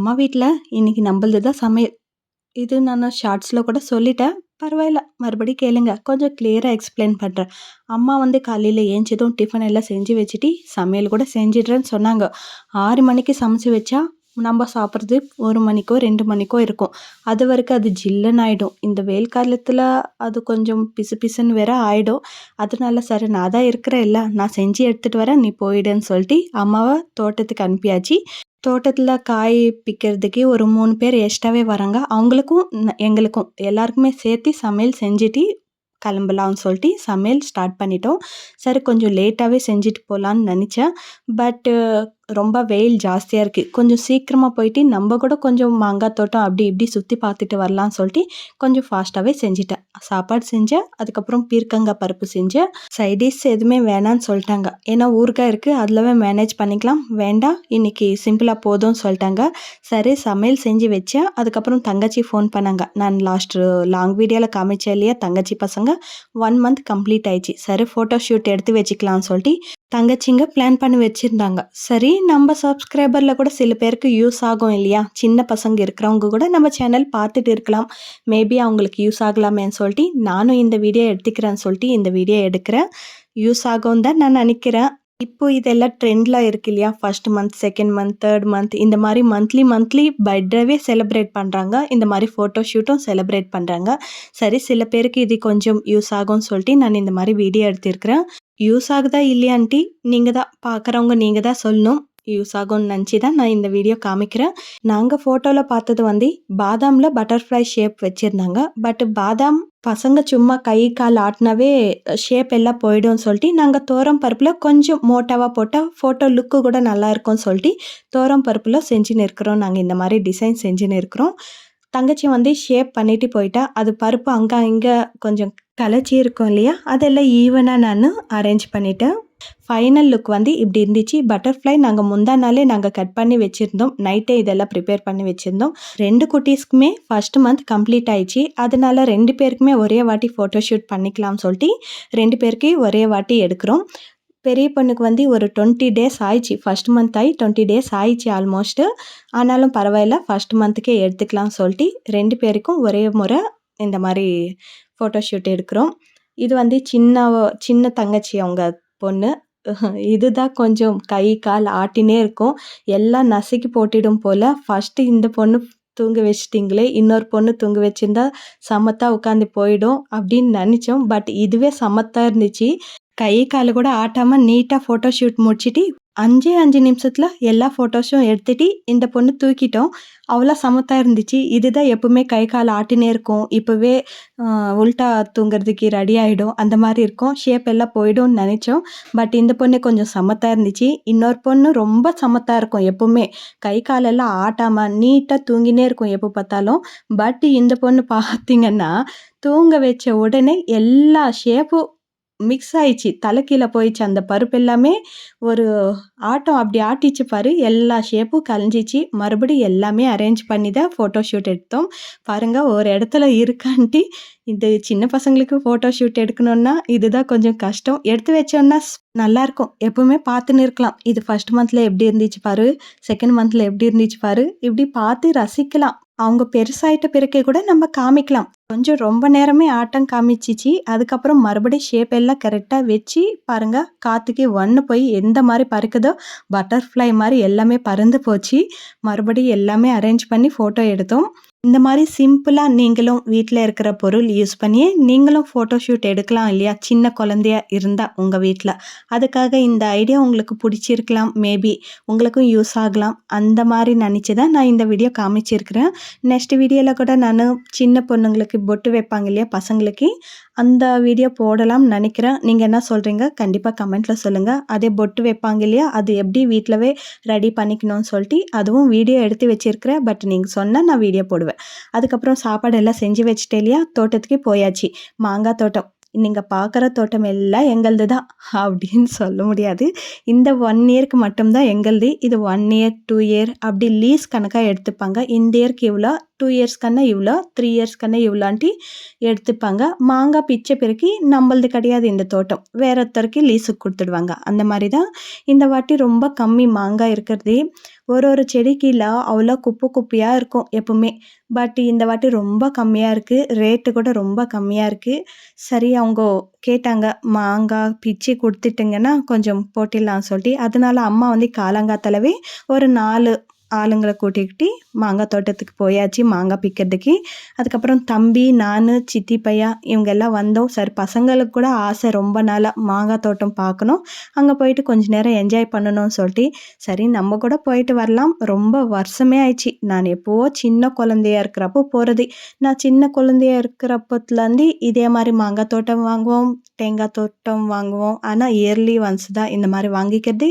அம்மா வீட்டில் இன்றைக்கி நம்மளது தான் சமையல். இது நான் ஷார்ட்ஸில் கூட சொல்லிட்டேன். பரவாயில்ல மறுபடி கேளுங்க. கொஞ்சம் கிளியராக எக்ஸ்பிளைன் பண்ணுறேன் அம்மா வந்து காலையில் ஏஞ்சதும் டிஃபன் எல்லாம் செஞ்சு வச்சுட்டு சமையல் கூட செஞ்சிடுறேன்னு சொன்னாங்க. ஆறு மணிக்கு சமைச்சு வச்சா நம்ம சாப்பிட்றது ஒரு மணிக்கோ ரெண்டு மணிக்கோ இருக்கும். அது வரைக்கும் அது ஜில்லுன்னு ஆகிடும் இந்த வெயில் காலத்தில் அது கொஞ்சம் பிசு பிசுன்னு வேற ஆகிடும் அதனால சரி நான் தான் இருக்கிறேன் இல்லை நான் செஞ்சு எடுத்துகிட்டு வரேன் நீ போயிடுன்னு சொல்லிட்டு அம்மாவை தோட்டத்துக்கு அனுப்பியாச்சு. தோட்டத்தில் காய் பிக்கிறதுக்கு ஒரு மூணு பேர் எக்ஸ்ட்ராவே வராங்க. அவங்களுக்கும் எங்களுக்கும் எல்லாருக்குமே சேர்த்து சமையல் செஞ்சுட்டு கிளம்பலாம்னு சொல்லிட்டு சமையல் ஸ்டார்ட் பண்ணிட்டோம். சரி கொஞ்சம் லேட்டாகவே செஞ்சுட்டு போகலான்னு நினச்சேன். பட்டு ரொம்ப வெயில் ஜாஸ்தியாக இருக்குது கொஞ்சம் சீக்கிரமாக போயிட்டு நம்ம கூட கொஞ்சம் மாங்காய் தோட்டம் அப்படி இப்படி சுற்றி பார்த்துட்டு வரலான்னு சொல்லிட்டு கொஞ்சம் ஃபாஸ்ட்டாகவே செஞ்சுட்டேன். சாப்பாடு செஞ்சேன். அதுக்கப்புறம் பீர்க்கங்காய் பருப்பு செஞ்சேன். சைடிஷ் எதுவுமே வேணான்னு சொல்லிட்டாங்க. ஏன்னா ஊறுகாய் இருக்குது அதிலவே மேனேஜ் பண்ணிக்கலாம். வேண்டாம். இன்றைக்கி சிம்பிளாக போதும்னு சொல்லிட்டாங்க. சரி சமையல் செஞ்சு வச்சேன். அதுக்கப்புறம் தங்கச்சி ஃபோன் பண்ணாங்க. நான் லாஸ்ட் லாங் வீடியோவில் காமிச்சேன் இல்லையா? தங்கச்சி பசங்க. ஒன் மந்த் கம்ப்ளீட் ஆயிடுச்சு. சரி ஃபோட்டோ ஷூட் எடுத்து வச்சுக்கலாம்னு சொல்லிட்டு தங்கச்சிங்க பிளான் பண்ணி வச்சுருந்தாங்க. சரி நம்ம சப்ஸ்கிரைபரில் கூட சில பேருக்கு யூஸ் ஆகும் இல்லையா? சின்ன பசங்க இருக்கிறவங்க கூட நம்ம சேனல் பார்த்துட்டு இருக்கலாம். மேபி அவங்களுக்கு யூஸ் ஆகலாமேன்னு சொல்லிட்டு நானும் இந்த வீடியோ எடுத்துக்கிறேன்னு சொல்லிட்டு இந்த வீடியோ எடுக்கிறேன். யூஸ் ஆகும் தான் நான் நினைக்கிறேன். இப்போ இதெல்லாம் ட்ரெண்டில் இருக்கு இல்லையா first month second month third month இந்த மாதிரி மந்த்லி மந்த்லி பர்த்டேவே செலிப்ரேட் பண்ணுறாங்க இந்த மாதிரி ஃபோட்டோ ஷூட்டும் செலிப்ரேட் பண்ணுறாங்க சரி சில பேருக்கு இது கொஞ்சம் யூஸ் ஆகும்னு சொல்லிட்டு நான் இந்த மாதிரி வீடியோ எடுத்திருக்கிறேன். யூஸ் ஆகுதா இல்லையான்ட்டி நீங்கள் தான் பார்க்குறவங்க நீங்கள் தான் சொல்லணும். யூஸ் ஆகும்னு நினச்சி தான் நான் இந்த வீடியோ காமிக்கிறேன். நாங்கள் ஃபோட்டோவில் பார்த்தது வந்து பாதாமில் பட்டர்ஃப்ளை ஷேப் வச்சுருந்தாங்க. பட் பாதாம் பசங்க சும்மா கை கால் ஆட்டினாவே ஷேப் எல்லாம் போயிடும்னு சொல்லிட்டு நாங்கள் தோரம் பருப்பில் கொஞ்சம் மோட்டாவாக போட்டால் ஃபோட்டோ லுக்கு கூட நல்லா இருக்கும்னு சொல்லிட்டு தோரம் பருப்பில் செஞ்சுன்னு இருக்கிறோம் நாங்கள் இந்த மாதிரி டிசைன் செஞ்சுன்னு இருக்கிறோம் தங்கச்சி வந்து ஷேப் பண்ணிட்டு போயிட்டா. அது பருப்பு அங்கே இங்கே கொஞ்சம் கலைச்சி இருக்கும் இல்லையா? அதெல்லாம் ஈவனாக நான் அரேஞ்ச் பண்ணிட்டேன். ஃபைனல் லுக் வந்து இப்படி இருந்துச்சு. பட்டர்ஃப்ளை நாங்கள் முந்தா நாளே நாங்கள் கட் பண்ணி வச்சுருந்தோம். நைட்டே இதெல்லாம் ப்ரிப்பேர் பண்ணி வச்சுருந்தோம். ரெண்டு குட்டீஸ்க்குமே ஃபர்ஸ்ட் மந்த் கம்ப்ளீட் ஆயிடுச்சு. அதனால ரெண்டு பேருக்குமே ஒரே வாட்டி ஃபோட்டோ ஷூட் பண்ணிக்கலாம்னு சொல்லிட்டு ரெண்டு பேருக்கு ஒரே வாட்டி எடுக்கிறோம். பெரிய பொண்ணுக்கு வந்து ஒரு டுவெண்ட்டி டேஸ் ஆயிடுச்சு. ஃபஸ்ட் மந்த் ஆகி டுவெண்ட்டி டேஸ் ஆயிடுச்சு ஆல்மோஸ்ட்டு ஆனாலும் பரவாயில்ல ஃபஸ்ட் மந்த்துக்கே எடுத்துக்கலாம்னு சொல்லிட்டு ரெண்டு பேருக்கும் ஒரே முறை இந்த மாதிரி ஃபோட்டோ ஷூட் எடுக்கிறோம். இது வந்து சின்ன சின்ன தங்கச்சி அவங்க பொண்ணு. இதுதான் கொஞ்சம் கை கால் ஆட்டினே இருக்கும். எல்லாம் நசுக்கி போட்டிடும் போல். ஃபஸ்ட்டு இந்த பொண்ணு தூங்க வச்சிட்டிங்களே இன்னொரு பொண்ணு தூங்க வச்சிருந்தா சமத்தாக உட்காந்து போயிடும் அப்படின்னு நினச்சோம். பட் இதுவே சமத்தாக இருந்துச்சு. கை கால் கூட ஆட்டாமல் நீட்டாக ஃபோட்டோ ஷூட் முடிச்சுட்டு அஞ்சே அஞ்சு நிமிஷத்தில் எல்லா ஃபோட்டோஸும் எடுத்துகிட்டு இந்த பொண்ணு தூக்கிட்டோம். அவ்வளோ சமத்தாக இருந்துச்சு. இதுதான் எப்பவுமே கை கால் ஆட்டினே இருக்கும். இப்போவே உல்ட்டா தூங்குறதுக்கு ரெடி ஆகிடும் அந்த மாதிரி இருக்கும். ஷேப் எல்லாம் போயிடும்னு நினச்சோம். பட் இந்த பொண்ணு கொஞ்சம் சமத்தாக இருந்துச்சு. இன்னொரு பொண்ணு ரொம்ப சமத்தாக இருக்கும் எப்பவுமே. கை காலெல்லாம் ஆட்டாமல் நீட்டாக தூங்கினே இருக்கும் எப்போ பார்த்தாலும். பட் இந்த பொண்ணு பார்த்திங்கன்னா தூங்க வச்ச உடனே எல்லா ஷேப்பும் மிக்ஸ் ஆயிடுச்சு. தலை கீழே போயிடுச்சு. அந்த பருப்பு எல்லாமே ஒரு ஆட்டம் அப்படி ஆட்டிச்சு பாரு. எல்லா ஷேப்பும் கலைஞ்சிச்சு. மறுபடியும் எல்லாமே அரேஞ்ச் பண்ணி தான் ஃபோட்டோ ஷூட் எடுத்தோம். பாருங்கள் ஒரு இடத்துல இருக்கான்ட்டு இந்த சின்ன பசங்களுக்கு ஃபோட்டோ ஷூட் எடுக்கணுன்னா இதுதான் கொஞ்சம் கஷ்டம். எடுத்து வச்சோன்னா நல்லாயிருக்கும் எப்பவுமே பார்த்துன்னு இருக்கலாம். இது ஃபஸ்ட் மந்தில் எப்படி இருந்துச்சு பாரு? செகண்ட் மந்தில் எப்படி இருந்துச்சு பாரு? இப்படி பார்த்து ரசிக்கலாம். அவங்க பெருசாயிட்ட பிறகு கூட நம்ம காமிக்கலாம். கொஞ்சம் ரொம்ப நேரமே ஆட்டம் காமிச்சிச்சு. அதுக்கப்புறம் மறுபடியும் ஷேப் எல்லாம் கரெக்டாக வச்சு பாருங்கள் காற்றுக்கு ஒன்று போய் எந்த மாதிரி பறக்குதோ பட்டர்ஃப்ளை மாதிரி எல்லாமே பறந்து போச்சு. மறுபடியும் எல்லாமே அரேஞ்ச் பண்ணி ஃபோட்டோ எடுத்தோம். இந்த மாதிரி சிம்பிளாக நீங்களும் வீட்டில் இருக்கிற பொருள் யூஸ் பண்ணி நீங்களும் ஃபோட்டோ ஷூட் எடுக்கலாம் இல்லையா? சின்ன குழந்தையா இருந்தால் உங்கள் வீட்டில் அதுக்காக இந்த ஐடியா உங்களுக்கு பிடிச்சிருக்கலாம். மேபி உங்களுக்கும் யூஸ் ஆகலாம். அந்த மாதிரி நினச்சி தான் நான் இந்த வீடியோ காமிச்சிருக்கிறேன். நெக்ஸ்ட் வீடியோவில் கூட நான் சின்ன பொண்ணுங்களுக்கு பொட்டு வைப்பாங்க இல்லையா? பசங்களுக்கு. அந்த வீடியோ போடலாம்னு நினைக்கிறேன். நீங்கள் என்ன சொல்கிறீங்க கண்டிப்பாக கமெண்ட்டில் சொல்லுங்கள் அதே பொட்டு வைப்பாங்க இல்லையா? அது எப்படி வீட்டிலவே ரெடி பண்ணிக்கணும்னு சொல்லிட்டு அதுவும் வீடியோ எடுத்து வச்சுருக்கிறேன். பட் நீங்கள் சொன்னால் நான் வீடியோ போடுவேன். அதுக்கப்புறம் சாப்பாடு எல்லாம் செஞ்சு வச்சுட்டே இல்லையா தோட்டத்துக்கு போயாச்சு. மாங்காய் தோட்டம். நீங்கள் பார்க்குற தோட்டம் எல்லாம் எங்களது தான் அப்படின்னு சொல்ல முடியாது. இந்த ஒன் இயருக்கு மட்டும்தான் எங்களது. இது ஒன் இயர் டூ இயர் அப்படி லீஸ் கணக்காக எடுத்துப்பாங்க. இந்த இயர்க்கு இவ்வளோ டூ இயர்ஸ்க்கன்னா இவ்வளோ த்ரீ இயர்ஸ்க்கன்னா இவ்வளோன்ட்டு எடுத்துப்பாங்க. மாங்காய் பிச்சை பிறக்கி நம்மளது கிடையாது இந்த தோட்டம். வேற ஒருத்தருக்கு லீஸுக்கு கொடுத்துடுவாங்க. அந்த மாதிரி தான் இந்த வாட்டி ரொம்ப கம்மி மாங்காய் இருக்கிறதே. ஒரு ஒரு செடிக்கீழே அவ்வளோ குப்பை குப்பையாக இருக்கும் எப்பவுமே. பட் இந்த வாட்டி ரொம்ப கம்மியாக இருக்குது ரேட்டு கூட ரொம்ப கம்மியாக இருக்குது சரி அவங்க கேட்டாங்க மாங்காய் பிச்சு கொடுத்துட்டிங்கன்னா கொஞ்சம் போட்டிடலாம் சொல்லிட்டு. அதனால அம்மா வந்து காலங்காத்தாலவே ஒரு நாலு ஆளுங்களை கூட்டிக்கிட்டு மாங்காய் தோட்டத்துக்கு போயாச்சு மாங்காய் பிக்கிறதுக்கு. அதுக்கப்புறம் தம்பி நான் சித்தி பையன் இவங்க எல்லாம் வந்தோம். சரி பசங்களுக்கு கூட ஆசை ரொம்ப நாளாக மாங்காய் தோட்டம் பார்க்கணும். அங்கே போயிட்டு கொஞ்ச நேரம் என்ஜாய் பண்ணணும்னு சொல்லிட்டு சரி நம்ம கூட போயிட்டு வரலாம். ரொம்ப வருஷமே ஆயிடுச்சு. நான் எப்போவோ சின்ன குழந்தையா இருக்கிறப்போ போகிறது நான் சின்ன குழந்தையா இருக்கிறப்பத்துலேருந்து இதே மாதிரி மாங்காய் தோட்டம் வாங்குவோம் தேங்காய் தோட்டம் வாங்குவோம். ஆனால் இயர்லி ஒன்ஸ் தான் இந்த மாதிரி வாங்கிக்கிறது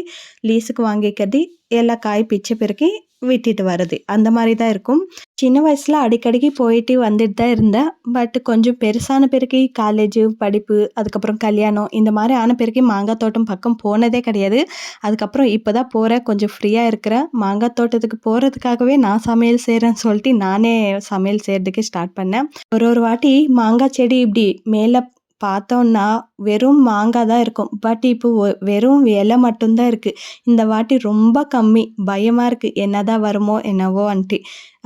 லீஸுக்கு வாங்கிக்கிறது எல்லா காய் பிச்சை பிறகு விட்டுட்டு வர்றது. அந்த மாதிரி தான் இருக்கும். சின்ன வயசில் அடிக்கடிக்கு போயிட்டு வந்துட்டு தான் இருந்தேன். பட் கொஞ்சம் பெருசான பிறகு காலேஜு படிப்பு அதுக்கப்புறம் கல்யாணம் இந்த மாதிரி ஆன பிறகு மாங்காய் தோட்டம் பக்கம் போனதே கிடையாது. அதுக்கப்புறம் இப்போ தான் போகிறேன் கொஞ்சம் ஃப்ரீயாக இருக்கிறேன். மாங்காய் தோட்டத்துக்கு போகிறதுக்காகவே நான் சமையல் செய்கிறேன்னு சொல்லிட்டு நானே சமையல் செய்கிறதுக்கு ஸ்டார்ட் பண்ணேன். ஒரு ஒரு வாட்டி மாங்காய் செடி இப்படி மேலே பார்த்தோன்னா வெறும் மாங்காய் தான் இருக்கும். பட் இப்போ வெறும் இலை மட்டும்தான் இருக்குது இந்த வாட்டி ரொம்ப கம்மி. பயமாக இருக்குது என்ன தான் வருமோ என்னவோ அன்ட்டு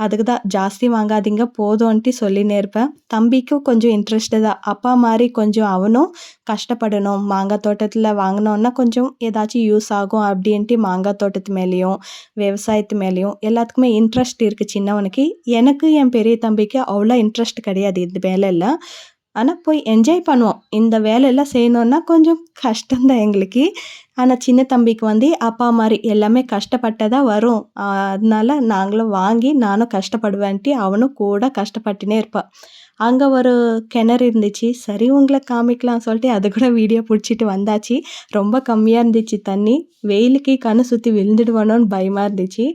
அதுக்கு தான் ஜாஸ்தி வாங்காதீங்க. போதும்ன்ட்டு சொல்லினே இருப்பேன். தம்பிக்கும் கொஞ்சம் இன்ட்ரெஸ்ட்டு தான். அப்பா மாதிரி கொஞ்சம் அவனும் கஷ்டப்படணும். மாங்காய் தோட்டத்தில் வாங்கினோன்னா கொஞ்சம் ஏதாச்சும் யூஸ் ஆகும். அப்படின்ட்டு மாங்காய் தோட்டத்து மேலேயும் விவசாயத்து மேலேயும் எல்லாத்துக்குமே இன்ட்ரெஸ்ட் இருக்குது சின்னவனுக்கு. எனக்கு என் பெரிய தம்பிக்கு அவ்வளோ இன்ட்ரெஸ்ட் கிடையாது. இது மேலே இல்லை. ஆனால் போய் என்ஜாய் பண்ணுவோம். இந்த வேலையெல்லாம் செய்யணுன்னா கொஞ்சம் கஷ்டம்தான் எங்களுக்கு. ஆனால் சின்ன தம்பிக்கு வந்து அப்பா மாதிரி எல்லாமே கஷ்டப்பட்டதாக வரும். அதனால நாங்களும் வாங்கி நானும் கஷ்டப்படுவேன்ட்டு அவனும் கூட கஷ்டப்பட்டுனே இருப்பான் அங்கே ஒரு கிணறு இருந்துச்சு. சரி உங்களை காமிக்கலாம் சொல்லிட்டு அது கூட வீடியோ பிடிச்சிட்டு வந்தாச்சு. ரொம்ப கம்மியாக இருந்துச்சு தண்ணி. வெயிலுக்கு கண்ணு சுற்றி விழுந்துடுவானோன்னு பயமாக இருந்துச்சு.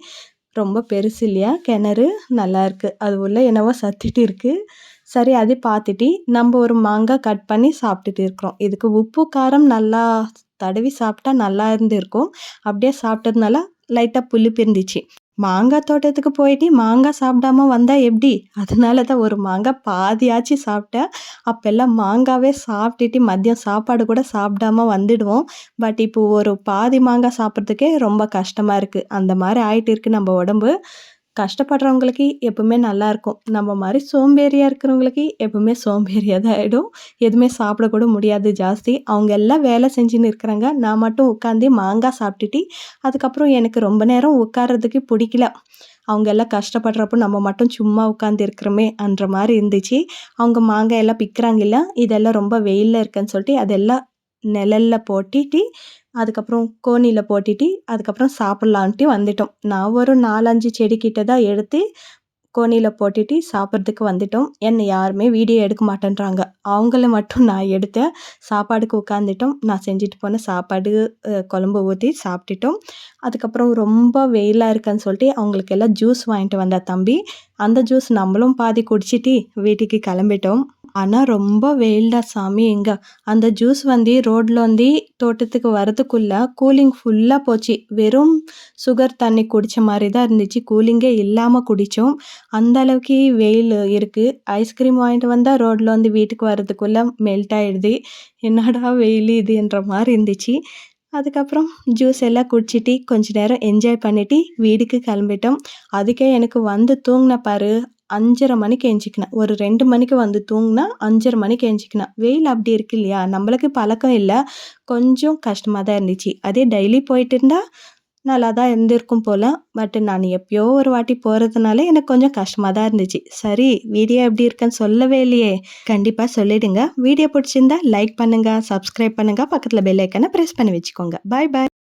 ரொம்ப பெருசு இல்லையா? கிணறு நல்லாயிருக்கு அது உள்ள என்னவோ சத்திட்டு இருக்குது சரி அது பார்த்துட்டு நம்ம ஒரு மாங்காய் கட் பண்ணி சாப்பிட்டுட்டு இருக்கிறோம். இதுக்கு உப்பு காரம் நல்லா தடவி சாப்பிட்டா நல்லா இருந்திருக்கும். அப்படியே சாப்பிட்டதுனால லைட்டாக புளிப்பு இருந்துச்சு மாங்காய் தோட்டத்துக்கு போயிட்டு மாங்காய் சாப்பிடாம வந்தால் எப்படி? அதனால தான் ஒரு மாங்காய் பாதியாச்சு சாப்பிட்டேன். அப்போல்லாம் மாங்காவே சாப்பிட்டுட்டு மதியம் சாப்பாடு கூட சாப்பிடாம வந்துடுவோம். பட் இப்போ ஒரு பாதி மாங்காய் சாப்பிட்றதுக்கே ரொம்ப கஷ்டமாக இருக்குது அந்த மாதிரி ஆகிட்டு இருக்குது நம்ம உடம்பு. கஷ்டப்படுறவங்களுக்கு எப்பவுமே நல்லாயிருக்கும் நம்ம மாதிரி சோம்பேறியாக இருக்கிறவங்களுக்கு எப்பவுமே சோம்பேறியாக தான் ஆகிடும் எதுவுமே சாப்பிடக்கூட முடியாது ஜாஸ்தி. அவங்க எல்லாம் வேலை செஞ்சுன்னு இருக்கிறாங்க. நான் மட்டும் உட்காந்து மாங்காய் சாப்பிட்டுட்டு அதுக்கப்புறம் எனக்கு ரொம்ப நேரம் உட்கார்றதுக்கு பிடிக்கல. அவங்க எல்லாம் கஷ்டப்படுறப்போ நம்ம மட்டும் சும்மா உட்காந்து இருக்கிறோமே அன்ற மாதிரி இருந்துச்சு. அவங்க மாங்காய் எல்லாம் பிக்கிறாங்கில்ல இதெல்லாம் ரொம்ப வெயிலில் இருக்குன்னு சொல்லிட்டு அதெல்லாம் நிழலில் போட்டுட்டு அதுக்கப்புறம் கோணியில் போட்டுட்டு அதுக்கப்புறம் சாப்பிட்லான்ட்டு வந்துட்டோம். நான் ஒரு நாலஞ்சு செடிக்கிட்ட தான் எடுத்து கோணியில் போட்டுட்டு சாப்பிட்றதுக்கு வந்துட்டோம். என்னை யாருமே வீடியோ எடுக்க மாட்டேன்றாங்க. அவங்கள மட்டும் நான் எடுத்தேன் சாப்பாடுக்கு உட்காந்துட்டோம் நான் செஞ்சுட்டு போன சாப்பாடு குழம்பு ஊற்றி சாப்பிட்டுட்டோம். அதுக்கப்புறம் ரொம்ப வெயிலாக இருக்குன்னு சொல்லிட்டு அவங்களுக்கு எல்லாம் ஜூஸ் வாங்கிட்டு வந்தா தம்பி. அந்த ஜூஸ் நம்மளும் பாதி குடிச்சிட்டு வீட்டுக்கு கிளம்பிட்டோம். ஆனால் ரொம்ப வெயில்டா சாமி. இங்கே அந்த ஜூஸ் வந்து ரோட்டில் வந்து தோட்டத்துக்கு வரதுக்குள்ளே கூலிங் ஃபுல்லாக போச்சு. வெறும் சுகர் தண்ணி குடித்த மாதிரி தான் இருந்துச்சு. கூலிங்கே இல்லாமல் குடித்தோம் அந்த அளவுக்கு வெயில் இருக்குது ஐஸ்கிரீம் வாங்கிட்டு வந்தால் ரோட்டில் வந்து வீட்டுக்கு வரதுக்குள்ளே மெல்ட் ஆகிடுது என்னடா வெயில் இதுன்ற மாதிரி இருந்துச்சு. அதுக்கப்புறம் ஜூஸ் எல்லாம் குடிச்சிட்டு கொஞ்ச நேரம் என்ஜாய் பண்ணிவிட்டு வீட்டுக்கு கிளம்பிட்டோம். அதுக்கே எனக்கு வந்து தூங்கின பாரு. அஞ்சரை மணிக்கு எஞ்சிக்கினேன் ஒரு ரெண்டு மணிக்கு வந்து தூங்கினா அஞ்சரை மணிக்கு எஞ்சிக்கினேன் வெயில் அப்படி இருக்கு இல்லையா? நம்மளுக்கு பழக்கம் இல்லை. கொஞ்சம் கஷ்டமாக தான் இருந்துச்சு. அதே டெய்லி போயிட்டு இருந்தால் நல்லா தான் இருந்திருக்கும் போல். பட் நான் எப்பயோ ஒரு வாட்டி போகிறதுனால எனக்கு கொஞ்சம் கஷ்டமாக தான் இருந்துச்சு. சரி வீடியோ எப்படி இருக்குன்னு சொல்லவே இல்லையே. கண்டிப்பாக சொல்லிடுங்க. வீடியோ பிடிச்சிருந்தா லைக் பண்ணுங்கள் சப்ஸ்கிரைப் பண்ணுங்கள் பக்கத்தில் பெல் ஐக்கனை ப்ரெஸ் பண்ணி வச்சுக்கோங்க. பாய் பாய்